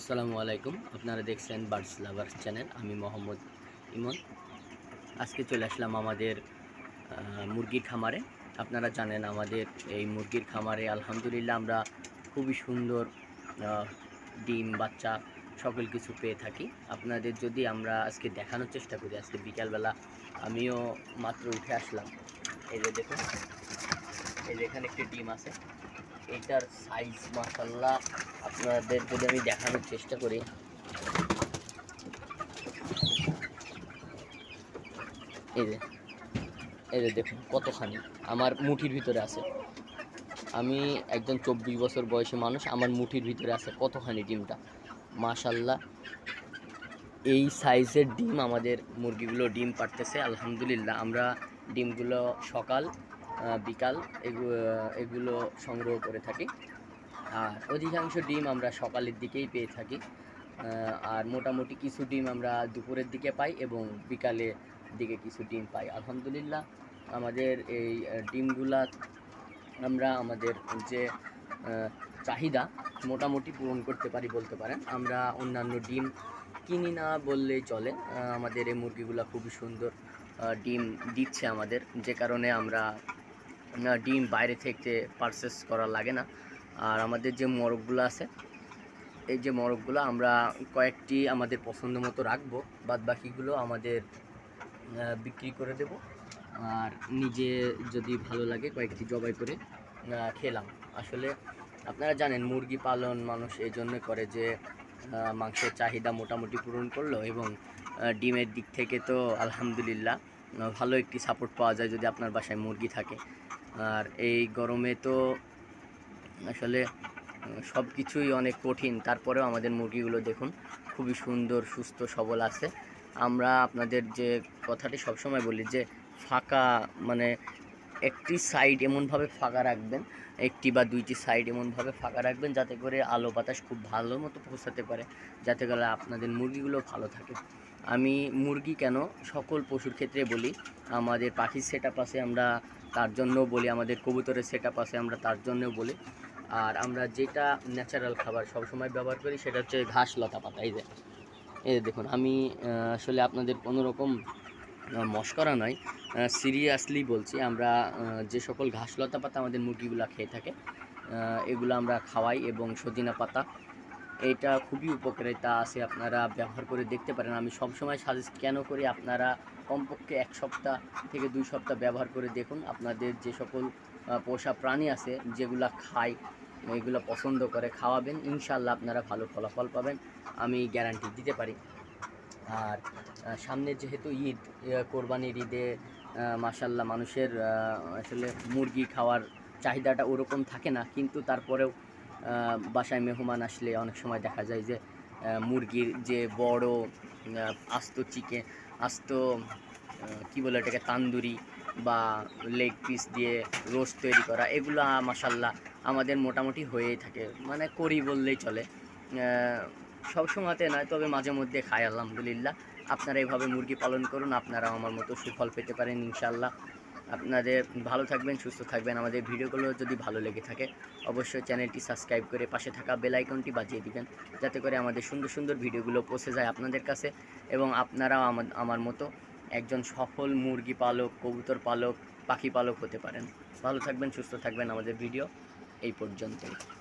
আসসালামু আলাইকুম। আপনারা দেখছেন বার্ডস লাভার্স চ্যানেল। আমি মোহাম্মদ ইমন। আজকে চলে আসলাম আমাদের মুরগির খামারে। আপনারা জানেন আমাদের এই মুরগির খামারে আলহামদুলিল্লাহ আমরা খুবই সুন্দর ডিম, বাচ্চা সকল কিছু পেয়ে থাকি। আপনাদের যদি আমরা আজকে দেখানোর চেষ্টা করি, আজকে বিকালবেলা আমিও মাত্র উঠে আসলাম। এই যে দেখুন, এই যে এখানে একটি ডিম আছে। এইটার সাইজ মাসাল্লাহ আপনাদের যদি আমি দেখানোর চেষ্টা করি। এই যে এই যে দেখুন কতখানি আমার মুঠির ভিতরে আছে। আমি একজন চব্বিশ বছর বয়সী মানুষ, আমার মুঠির ভিতরে আছে কতখানি ডিমটা? মাশাল্লাহ এই সাইজের ডিম আমাদের মুরগিগুলো ডিম পারতেছে আলহামদুলিল্লাহ। আমরা ডিমগুলো সকাল বিকাল এগুলো সংগ্রহ করে থাকি। আর অধিকাংশ ডিম আমরা সকালের দিকেই পেয়ে থাকি। আর মোটামুটি কিছু ডিম আমরা দুপুরের দিকে পাই এবং বিকালের দিকে কিছু ডিম পাই। আলহামদুলিল্লাহ, আমাদের এই ডিমগুলা আমরা আমাদের যে চাহিদা মোটামুটি পূরণ করতে পারি বলতে পারেন। আমরা অন্যান্য ডিম কিনি না বললেই চলে। আমাদের এই মুরগিগুলো খুবই সুন্দর ডিম দিচ্ছে আমাদের। যে কারণে আমরা ডিম বাইরে থেকে পারচেস করা লাগে না। আর আমাদের যে মোরগগুলো আছে, এই যে মোরগগুলো আমরা কয়েকটি আমাদের পছন্দ মতো রাখব বাদ বাকিগুলো আমাদের বিক্রি করে দেব। আর নিজে যদি ভালো লাগে কয়েকটি জবাই করে খেলাম। আসলে আপনারা জানেন, মুরগি পালন মানুষ এই জন্য করে যে মাংসের চাহিদা মোটামুটি পূরণ করল এবং ডিমের দিক থেকে তো আলহামদুলিল্লাহ, ভালো একটি সাপোর্ট পাওয়া যায় যদি আপনার বাসায় মুরগি থাকে। আর এই গরমে তো আসলে সব কিছুই অনেক কঠিন। তারপরেও আমাদের মুরগিগুলো দেখুন, খুবই সুন্দর, সুস্থ, সবল আছে। আমরা আপনাদের যে কথাটি সবসময় বলি যে, ফাঁকা মানে একটি সাইড এমনভাবে ফাঁকা রাখবেন, একটি বা দুইটি সাইড এমনভাবে ফাঁকা রাখবেন যাতে করে আলো বাতাস খুব ভালো মতো পৌঁছাতে পারে, যাতে করে আপনাদের মুরগিগুলো ভালো থাকে। আমি মুরগি কেন সকল পশুর ক্ষেত্রে বলি, আমাদের পাখির সেট আছে আমরা তার জন্য বলি, আমাদের কবুতরের সেট আছে আমরা তার জন্যও বলি। আর আমরা যেটা ন্যাচারাল খাবার সবসময় ব্যবহার করি সেটা হচ্ছে ঘাস লতা পাতা, এই যে। এই দেখুন, আমি আসলে আপনাদের কোনো রকম মস্করা নয় সিরিয়াসলি বলছি, আমরা যে সকল ঘাস লতা পাতা আমাদের মুরগিগুলো খেয়ে থাকে এগুলো আমরা খাওয়াই এবং সজিনা পাতা, এটা খুবই উপকারিতা আছে, আপনারা ব্যবহার করে দেখতে পারেন। আমি সবসময় সাজেস্ট কেন করি, আপনারা কমপক্ষে এক সপ্তাহ থেকে দুই সপ্তাহ ব্যবহার করে দেখুন, আপনাদের যে সকল পোষা প্রাণী আছে, যেগুলা খায়, এগুলো পছন্দ করে খাওয়াবেন ইনশাল্লাহ আপনারা ভালো ফলাফল পাবেন, আমি গ্যারান্টি দিতে পারি। আর সামনে যেহেতু ঈদ কোরবানির ঈদে মাসাল্লাহ মানুষের আসলে মুরগি খাওয়ার চাহিদাটা ওরকম থাকে না। কিন্তু তারপরেও বাসায় মেহমান আসলে অনেক সময় দেখা যায় যে মুরগির যে বড় আস্ত চিকেন আস্ত কী বলে এটাকে তান্দুরি বা লেগ পিস দিয়ে রোস্ট তৈরি করা, এগুলো মাসাল্লাহ আমাদের মোটামুটি হয়েই থাকে। মানে করি বললেই চলে। সব সময়তে নয়, তবে মাঝে মধ্যে খাই, আলহামদুলিল্লাহ। আপনারা এইভাবে মুরগি পালন করুন আপনারা আমার মতো সুফল পেতে পারেন ইনশাল্লাহ আপনাদের ভালো থাকবেন, সুস্থ থাকবেন। আমাদের ভিডিওগুলো যদি ভালো লেগে থাকে, অবশ্যই চ্যানেলটি সাবস্ক্রাইব করে পাশে থাকা বেল আইকনটি বাজিয়ে দিবেন, যাতে করে আমাদের সুন্দর সুন্দর ভিডিওগুলো পৌঁছে যায় আপনাদের কাছে এবং আপনারাও আমা- আমার মতো একজন সফল মুরগি পালক, কবুতর পালক, পাখি পালক হতে পারেন। ভালো থাকবেন, সুস্থ থাকবেন। আমাদের ভিডিও এই পর্যন্তই।